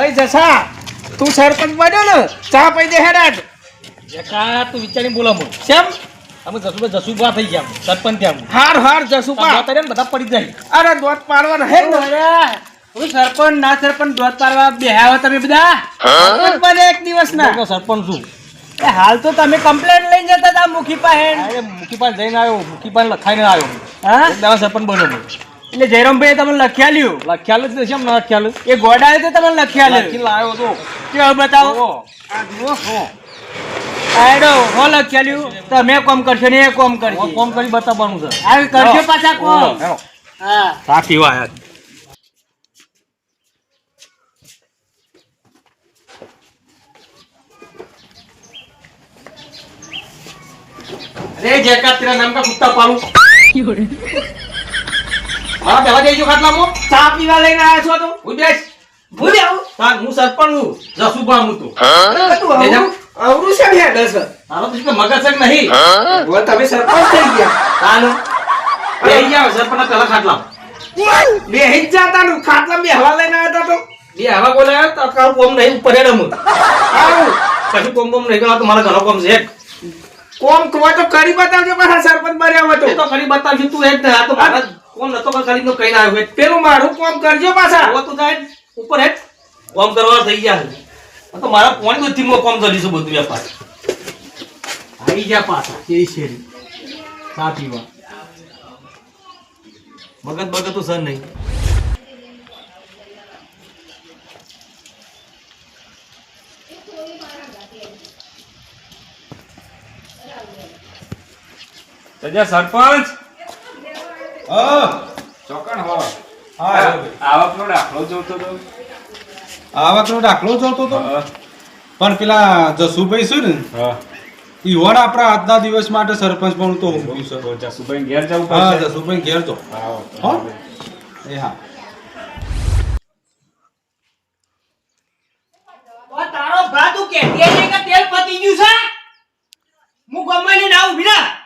ભાઈ જસા તું સરપંચ બન્યો ને ચા પૈસે દે હેડાટ એકા તું વિચારી બોલો મો કેમ? અમે જસુભાઈ જસુભા થઈ ગયા સરપંચ થયા હાર હાર રહ્યા ને બધા પડી જાય. અરે દોત પાડવા હે ને. હું સરપંચ ના સરપંચ દોત પાડવા બેહાવો તમે બધા? બને એક દિવસ ના સરપંચ છું. એ હાલ તો તમે કમ્પ્લેન લઈને જતા હતા મુખી પાસે. મુખી પાસે જઈને આવ્યો મુખી પાસે લખાઈને આવ્યો. હા? સરપંચ બન્યો. એટલે જયરામભાઈ તમને લખ્યા લ્યું લખ્યાલ જ નથી ના લખ્યાલ એ ગોડાએ તો તમને લખ્યા લખીને લાવ્યો તો. બતાવો. આ જુઓ આયડો હો લખ્યા લ્યું તમે કોમ કરશો ને એ કોમ હું કોમ કરી બતાવવાનું છે. આ કરશો પાછા કોમ. હા. ચા પીવા આયા છે. અરે જેકા તેરા નામ કા કુત્તા પાલું હા બેવા દેજો ખાટલામાં ચા પીવા લઈને આવ્યા છો તો? ઉઈ બેસ. ભૂલી આવું તાર હું સરપંચ જસુ જસુભા હું? તું અવરું અવરું છે ને દસ તારો તો શું મગજ છે કે નહીં? હવે તમે સરપંચ થઈ ગયા. તાનું. બેહી જાવ સરપંચ પેલા ખાટલા બે જ જાતા નું ખાટલા બે હવા લઈને આવ્યા તા તો. બે હવા બોલાયો તો કાલ કોમ નહીં ઉપર હેડ હું આવું. કશું કોમ કોમ નહીં કરવા તો મારા ઘણો કોમ છે કોમ કોમ તો કરી બતાવજો પાછા સરપંચ બન્યા હોય તો. કરી બતાવજો તું એક ને આ તો કોમ નતો કઈ કરીને કઈ ના આવ્યો પેલું મારું કોમ કરજો પાછા. આવો તો જાય ઉપર હેડ કોમ કરવા થઈ ગયા આ તો મારા પોણી બધી કોમ કરીશું બધું વેપાર. આવી ગયા પાછા કેવી શેરી. ચા પીવા મગજ મગત તો સર નહીં. તજા સરપંચ. હા ચોકણ હો હા આવકનો દાખલો જોતો તો. આવકનો દાખલો જોતો તો? પણ પેલા જસુભાઈ છે ને? ઈ ઈવન આપણા આજના દિવસ માટે સરપંચ પણ તો છે. જસુભાઈ ઘેર જવું હા જસુભાઈ ઘેર તો. હા હો? એ હા. ઓ તારો ભા તું કે તેલ પતી ગયું છે? હું ગમે ને આવું ઊભી ના એ આ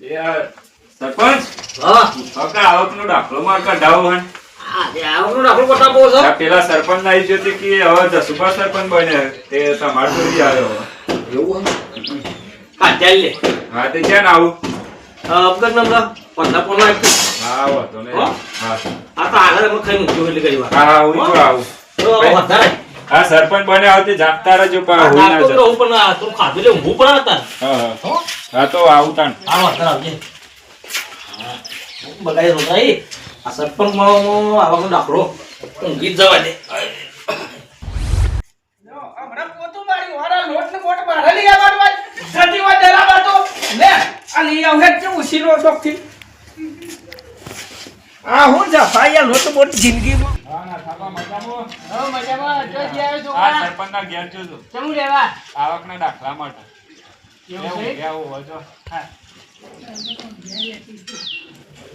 સરપંચ? હા. આવકનો દાખલો કઢાવો હન આવકનો દાખલો બતાવો છો? આ પેલા સરપંચ ના આવી હતી કે હવે જસુભા સરપંચ બને તે તમાર જોડી આવ્યો એવું હા ચાલ લે. હા તે ક્યાં આવું? અપગત નંબર પંદર પોનો હા વાંધો નહીં. હા. આ તો આગળ અમે ખાઈ મૂક્યું એટલે કઈ વાત. હા હા હું આવું. વધારે. હા સરપંચ બને આવતી જાગતા રહેજો પણ હું ના જાઉં. પણ આ થોડું ખાધું લે હું પણ આવતા હા હા. તો આવું તાણ આવો આવજે. બગાય રોતાઈ આ એ આ સરપંચમાં આવકનો દાખલો. ઊંઘી જ જવા દે. હમણાં પોતું મારી વાળા લોટ ને બોટ મારે લઈ આવવાનું સજીવા ડરાવા તો લે આ લઈ આવ હેડ કેવું શીરો શોખથી? આ હું જા ભાઈ આ લોટ બોટ જિંદગીમાં. હા ના થાપા મજામાં? હો મજામાં. જો જે આવ્યો હા છોકરા સરપંચ ના ઘેર જો ચમુ લેવા આવકના દાખલા માટે. એવું છે? એવું હોય તો.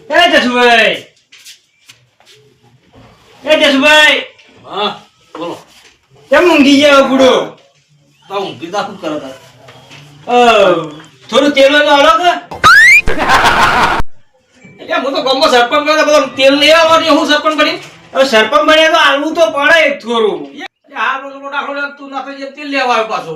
એ જસુભાઈ. એ જસુભાઈ. હા બોલો. કેમ ઊંઘી ગયા બુડો તો ઊંઘી તા શું કરો તારે? થોડું તેલ તો કે? એટલે હું તો ગામમાં સરપંચ તો બધો તેલ લઈ આવવાની હું સરપંચ બની? હવે સરપંચ બન્યા તો આલવું તો પડે થોડું. આ બધો તું ના થઈ તેલ લેવા આવ્યો પાછો.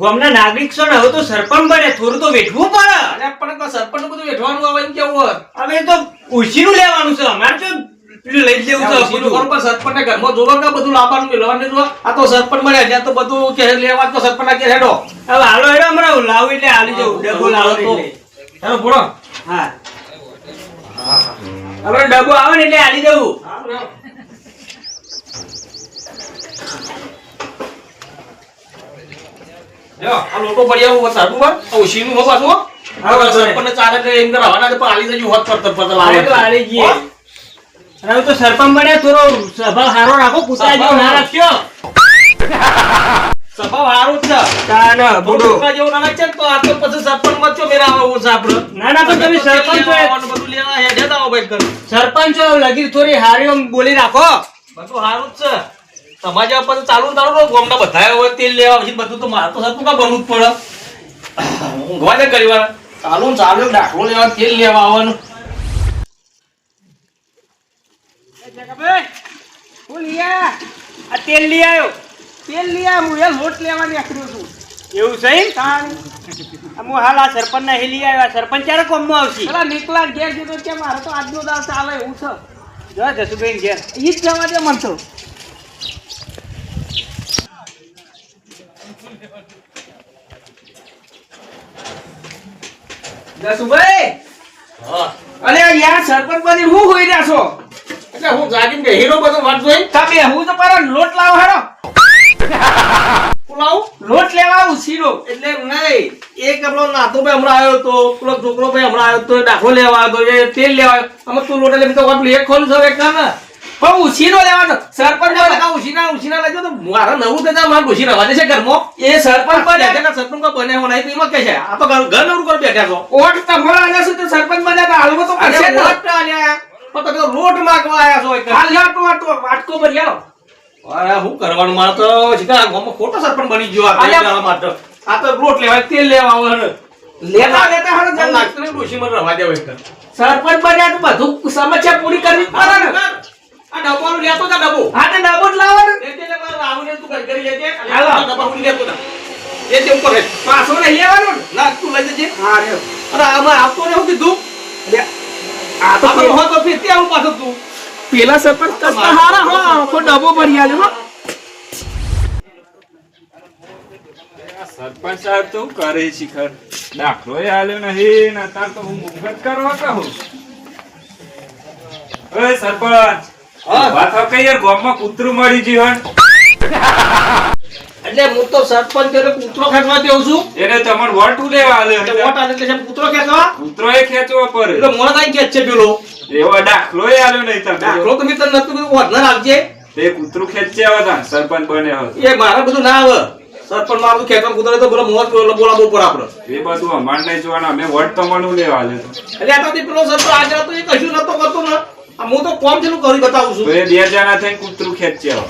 ગામના નાગરિક છો ને હવે તો સરપંચ બને થોડું તો વેઠવું પડે. અરે પણ સરપંચ બધું વેઠવાનું આવે એમ કેવું હોય? હવે તો ઉછીનું લેવાનું છે અમારે તો પેલું લઈ લેવું છે ઉછીનું. સરપંચને ઘરમાં જોવા કે બધું લાવવાનું મેળવવાનું જોવા આ તો સરપંચ મળ્યા ત્યાં તો બધું કે લેવા તો સરપંચ કે હેડો. હવે હાલો હેડો હમણાં લાવું એટલે હાલી જવું એટલે હેડો ભણો હા. હવે ડબ્બો આવે ને એટલે હાલી જવું. આ લોટો પડી આવું વસાડું પર આ ઉછીનું હો પાછું. સરપંચને ચાલે એટલે એમ કરાવવાના પણ હાલી જજો હોત પડતર પતલ આવે તો હાલી જઈએ. હવે તો સરપંચ બન્યા થોડો સ્વભાવ સારો રાખો કૂતરા જેવો ના રાખ્યો સ્વભાવ હારો છે. તાન બુડો કૂતરા ના નાખશે તો આ તો પછી સરપંચમાં ચો મેરા આવે ઓછા ના ના પણ તમે સરપંચ છો બધું લેવા હેડે તો ભાઈ કરે. સરપંચ છો લગી થોડી હારી આમ બોલી રાખો. બધું હારું જ છે. તમારે પછી ચાલુ ને ચાલુ રહો. ગામના બધાએ તેલ લેવા પછી બધું તો મારે તો સરપંચ કા બનવું જ પડે. ઊંઘવા દે વાર ચાલુ ચાલુ દાખલો લેવા તેલ લેવા આવવાનું. આ તેલ લઈ આવ્યો તેલ લીયા હું એ લોટ લેવા નીકળ્યો છું એવું છે? હું હાલ આ સરપંચ ના હેલી આવ્યા. સરપંચ ક્યારે કોમમાં આવશે? પેલા નીકળા ઘેર જતો કે મારે તો આજનો દાવ ચાલે એવું છે. જો જસુભાઈ ઘેર. ઈ જ જવા દે મન તો. જસુભાઈ? અરે યાર સરપંચ બની હું હોઈ રહ્યા છો? એટલે હું જાગીને હીરો બધો વાત જોઈ? તમે હું તો પર લોટ લાવો હેડો. પુલાવ? લોટ લેવા આવું શીરો. એટલે નહીં એક આપણો નાતો ભાઈ હમણાં આવ્યો તો પેલો છોકરો ભાઈ હમણાં આવ્યો તો દાખલો લેવા આવ્યો તેલ લેવા આવ્યો અમે તું લોટ એટલે તો વાત એક ખોલું છે એક કામ પણ ઉછીનો લેવાનો સરપંચ પણ ઉછીના ઉછીના લાગ્યો તો મારા નવું થતા મારે દેશે ઘરમાં. એ સરપંચ પર બેઠા સરપંચ કોઈ બને તો એમાં કે છે આ તો ઘર નવરું કરી બેઠા છો. ઓટ તમારા આલ્યા છે તો સરપંચ બને તો હાલમાં તો કરશે જ આલ્યા. પણ તમે લોટ માંગવા આયા છો એક. હાલ તો વાટકો ભરી આલો. અરે શું કરવાનું મારે તો શીખા ગામમાં ખોટો સરપંચ બની ગયો આ અલ્યા. માટે. આ તો લોટ લેવાય તેલ લેવા આવે લેતા લેતા હાલો મને જલ્દી. લાગતું ડોશી મને રવા દેવો એક. સરપંચ બન્યા તો બધું સમસ્યા પૂરી કરવી પડે ને આ ડબ્બાનું લેતો તા ડબ્બો. હા તો ડબો જ લાવો ને લેજે લે મારે રાહુલને તું ઘર કરી લેજે. હાલો. ડબ્બા હું લેતો તા. લેજે ઉપર હેઠ. પાછો નહીં લેવાનો ને ના તું લઈ જજે હા રે અરે આમાં આવતો ને હું કીધું આ તો તો હોય આવું પાછું તું પેલા સરપંચ કરતા હારા હો. આખો ડબો ભરી આલે હો. સરપંચ સાહેબ તો કરે શિખર દાખલો આલ્યો નહીં ને તાર તો હું મુગત કરવા કહું. ઓય સરપંચ હા. વાત હવે કઈ યાર ગામમાં કૂતરું મળી ગયું એટલે હું તો સરપંચ તરીકે કૂતરો ખેંચવા દેઉં છું. હે એને તમારે વોટ લેવા આલે એટલે. વોટ આલે એટલે કૂતરો ખેંચવા? કૂતરો એ ખેંચવા પર એટલે મોડા થાય ખેંચ છે પેલો. એવો દાખલો આલ્યો નહીં દાખલો તો મેં નતું કીધું વધનાર આવજે તે કૂતરું ખેંચ્યા હતા સરપંચ બને હવે. એ મારે બધું ના આવે. સરપંચ મારું બધું ખેંચવા તો બોલો મોત બોલાવવો પડે આપણે. એ બધું અમારે નહીં જોવાના અમે વોટ તમારું લેવા આલ્યો એટલે આ તો પેલો સરપંચ આજે હતો એ કશું નતો કરતો ને. હું તો કોમ જેનું કરી બતાવું છું. એ બે જણા થઈને કૂતરું ખેંચ્યા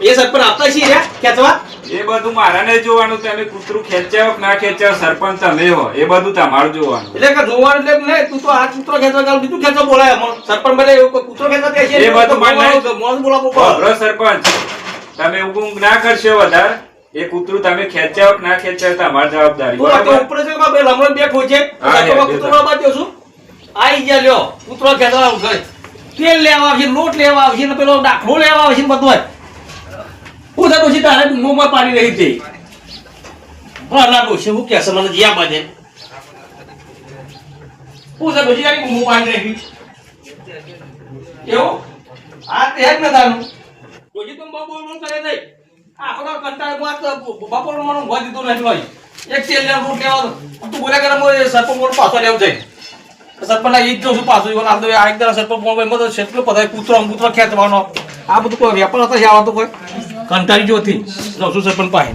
એ સરપંચ આપતા છીએ ખેંચવા. એ બધું મારા ને જોવાનું તમે કૂતરું ખેંચ્યા ના ખેંચ્યા સરપંચ તમે હો એ બધું તમારું જોવાનું. એટલે કે જોવાનું એટલે નહીં તું તો આ કૂતરો ખેંચવા ગાલ બીજું ખેંચવા બોલાય. સરપંચ ભલે કૂતરો ખેંચવા કહે છે? એ બધું મને મોન પડે બરો સરપંચ. તમે ઊંઘ ના કરશો વધારે. એ કૂતરું તમે ખેંચ્યા કે ના ખેંચ્યા તમારી જવાબદારી. તો ઉપર છે બે લમણ બે ખોજે કૂતરો દ્યો છું. આઈ ગયા લ્યો. કૂતરો ખેંચવા આવશે તેલ લેવા આવશે લોટ લેવા આવશે ને પેલો દાખલો લેવા આવશે બધું. હું તો ડોશી તારે મોંમાં પાણી રહી હતી ભલા ડોશી હું કહેશે? મને જ્યાં બાજે. હું તો ડોશી તારી મોં પાણી રહી એવું? આ તે જ ને તારું. ડોશી તો બહુ બોલ કરે નહીં આખો કંટાળે બપોર મને ઊંઘવા દીધું નથી ભાઈ. એક તેલ લેવા રોટ લેવા તું બોલ્યા કરે મોરે સરપંચ મોર પાછો લેવું જાય સરપંચ ના ઈ જ પાછું. ઈવન આમ તો આ એક દાડો સરપંચ મોર ભાઈ મતો છેટલો પધાય કૂતરો કૂતરો ખેંચવાનો. આ બધું કોઈ વેપાર નથી આવતો કોઈ. કંટાળી જોથી છું સરપંચ પાસે.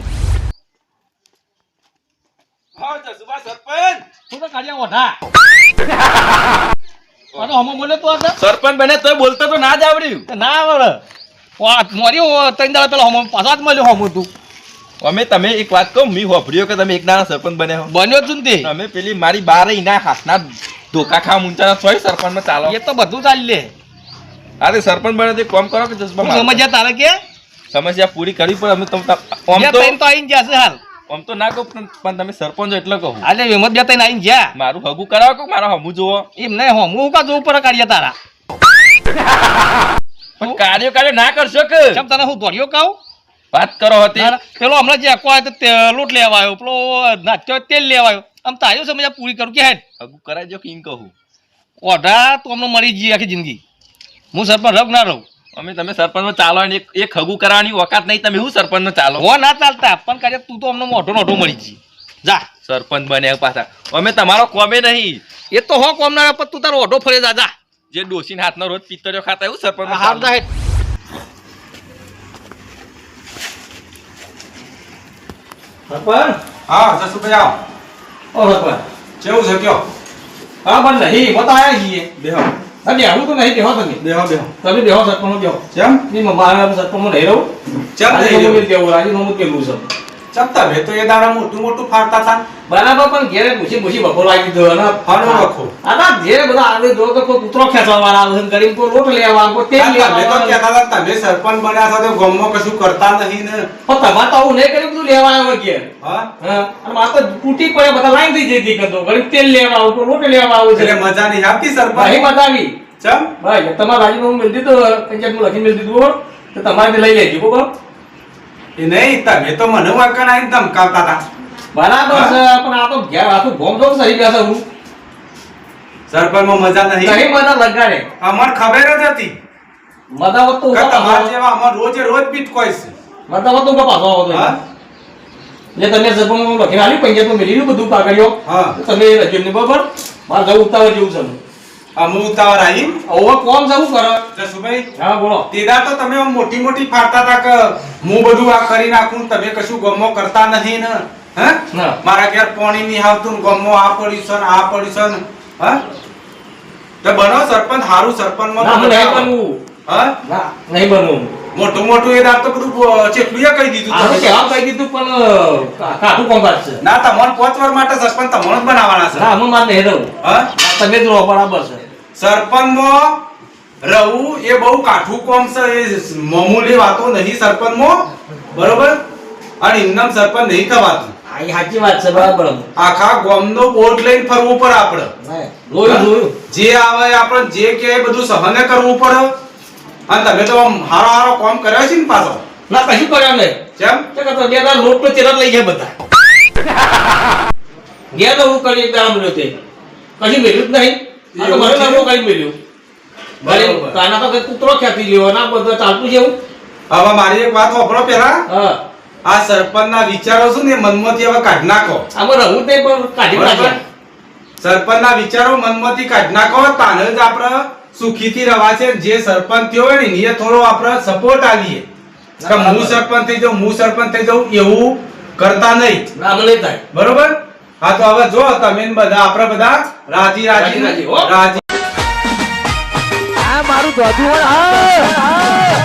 સરપંચ. બને તો બોલતો તો ના જ આવડ્યું. તો ના આવડે. વા ત્રણ દાડા પેલા હમો પાછા જ મળ્યો હમ તું. અમે તમે એક વાત કહું મી હોભર્યો કે તમે એક નાના સરપંચ બને બન્યો જ તે. અમે પેલી મારી બારે ના હાથના ધોકા ખા મુંચાના સોય સરપંચમાં ચાલો. એ તો બધું ચાલી લે. અરે સરપંચ બને તો કોમ કરો કે જસબા સમજ્યા તારે કે? સમસ્યા પૂરી કરવી પડે. અમે તમ તો તો હાલ. આમ તો ના કહું પણ તમે સરપંચ એટલે કહું આજે વિમત બે આઈને જ્યાં મારું હગું કરાવો કે મારા હમું જોવો એમ નહીં હો હું કા જોવું પડે કાઢ્યા તારા? પણ કાર્યો કાર્ય ના કરશો કે? ચમ તને હું દોડ્યો કહું? વાત કરો હતી. પેલો હમણાં જે આખો આવ્યો તો તે લોટ લેવા આવ્યો પેલો નાચ્યો તેલ લેવા આવ્યો. આમ તાર્યો સમજ્યા પૂરી કરું કે હેડ? હગું કરાવજો કે એમ કહું. ઓઢા તો અમને મળી જઈએ આખી જિંદગી. હું સરપંચ રગ ના રહું? અમે તમે સરપંચ ચાલો અને એક ખગું કરવાની વખત નહીં તમે શું સરપંચનો ચાલો? હો ના ચાલતા. પણ કાજે તું તો અમને મોઢો મોઢો મળી જઈએ જા. સરપંચ બન્યા પાછા. અમે તમારો કોમે નહીં. એ તો હો કોમના પણ તું તારો ઓઢો ફરે જા જા. જે ડોસીના હાથનો રોજ પિત્તળિયો ખાતા એવું સરપંચ હાર જાય સરપંચ? હા જસુભાઈ આવો. ઓ સરપંચ. કેવું છે કયો? હા પણ નહીં મત આયા છીએ. બેહો. હા બેહું તો નહીં બેહો તમે. બેહો બેહો. તમે બેહો સરપંચ બેહો. કેમ નહીં મારે સરપંચ નહીં રહું. આજે નહીં આજે હું કેવું છે. ચમ તમે તો એ દાડા મોટું મોટું ફાડતા હતા બરાબર પણ ઘેરે ભૂસી ભૂસી બપોર લાગી દીધો અને ફાડો રાખો. આ તો ઘેરે બધા આવે જો તો કોઈ કૂતરો ખેંચવા આવે ગરીબ કોઈ રોટ લેવા આવે કોઈ તેલ લેવા તમે તો આવે. કહેતા હતા તમે સરપંચ બન્યા છો તો ગામમાં કશું કરતા નહીં ને. પણ તમારે તો આવું નહીં કર્યું બધું લેવા આવ્યો ઘેર હા? હા અને મારે તો તૂટી પડે બધા લાઈન થઈ જતી કરતો ગરીબ તેલ લેવા આવું કોઈ રોટ લેવા આવું એટલે મજા નહીં આવતી સરપંચ? બતાવી ચમ? ભાઈ તમારા રાજીનામું મેળ દીધું પંચાયતમાં લખી મેળ દીધું તો તમારે લઈ લેજો બરોબર? એ નહીં તમે તો મને વાંકણ આવીને ધમકાવતા હતા. બરાબર છે પણ આ તો ઘેર આખું સહી બેસે હું. સરપંચમાં મજા નહીં બધા લગાડે. અમને ખબર જ હતી. મદાવત તો કે ઊભા તમારા જેવા અમાર રોજે રોજ બીટકોઈન છે મદાવત તો ઊભા પાછો આવો તો હા એટલે તમે સરપંચમાં લખીને આલી પંચાયતમાં મેળવી બધું પાકડ્યો હા. તમે રજૂને બરોબર? મારે જવું ઉતાવળ જેવું છે. અમુ ઉતાવળ આવી હવે કોણ જવું કરે જસુભાઈ હા બોલો. તેદાર તો તમે મોટી મોટી ફાડતા હતા કે હું બધું આ કરી નાખું તમે કશું ગમો કરતા નહીં ને? હે? મારા ઘેર પાણી નહીં આવતું ગમો આ પડ્યું છે આ પડ્યું છે ને તો બનો સરપંચ હારું સરપંચ ના નહીં બનવું. હા? નહીં બનવું. મોટું મોટું એ દાર તો બધું ચેટલું કહી દીધું તમે. કહી દીધું પણ કાઠું છે. ના પાંચ વાર માટે સરપંચ તમને જ બનાવવાના છે. ના હું મારે નહીં રહું હા? તમે જ રહો બરાબર છે સરપંચમાં રહું એ બહુ કાઠું કોમ છે એ મામૂલી વાતો નહીં સરપંચમાં બરોબર? અને ઇન્નમ સરપંચ નહીં થવાતું. આ સાચી વાત છે બરાબર. આખા ગામનો બોટ લઈને ફરવું પડે આપણે. જોયું જોયું. જે આવે આપણે જે કે બધું સહને કરવું પડે. અને તમે તો આમ હારો હારો કોમ કર્યો છે ને પાછો? ના કશું કર્યા નહીં. જેમ કે કરતો બે દાડા લોટ તો ચેરા લઈ જાય બધા. ગયા તો હું કરી દાડા મળ્યો તે. કશું મેલ્યું જ નહીં. તો મને? નવું કઈ મેલ્યું. ભલે કાના તો કઈ કૂતરો ખ્યાતિ લ્યો ના બધું ચાલતું છે એવું? હવે મારી એક વાત વાપરો પેલા હા. આ સરપંચના વિચારો શું ને મનમાંથી હવે કાઢ નાખો. આમાં રહું જ પણ કાઢી બરાબર? નાખ્યા. સરપંચના વિચારો મનમાંથી કાઢ નાખો. તાને જ આપણે સુખીથી રહેવા છે જે સરપંચ થયો હોય ને એ થોડો આપણે સપોર્ટ આવીએ કે હું સરપંચ થઈ જાઉં હું સરપંચ થઈ જાઉં એવું કરતા નહીં. બરોબર? હા તો હવે જો તમે બધા આપણે બધા રાજી રાજી રાજી રાજી, રાજી. આ મારું ધોધું.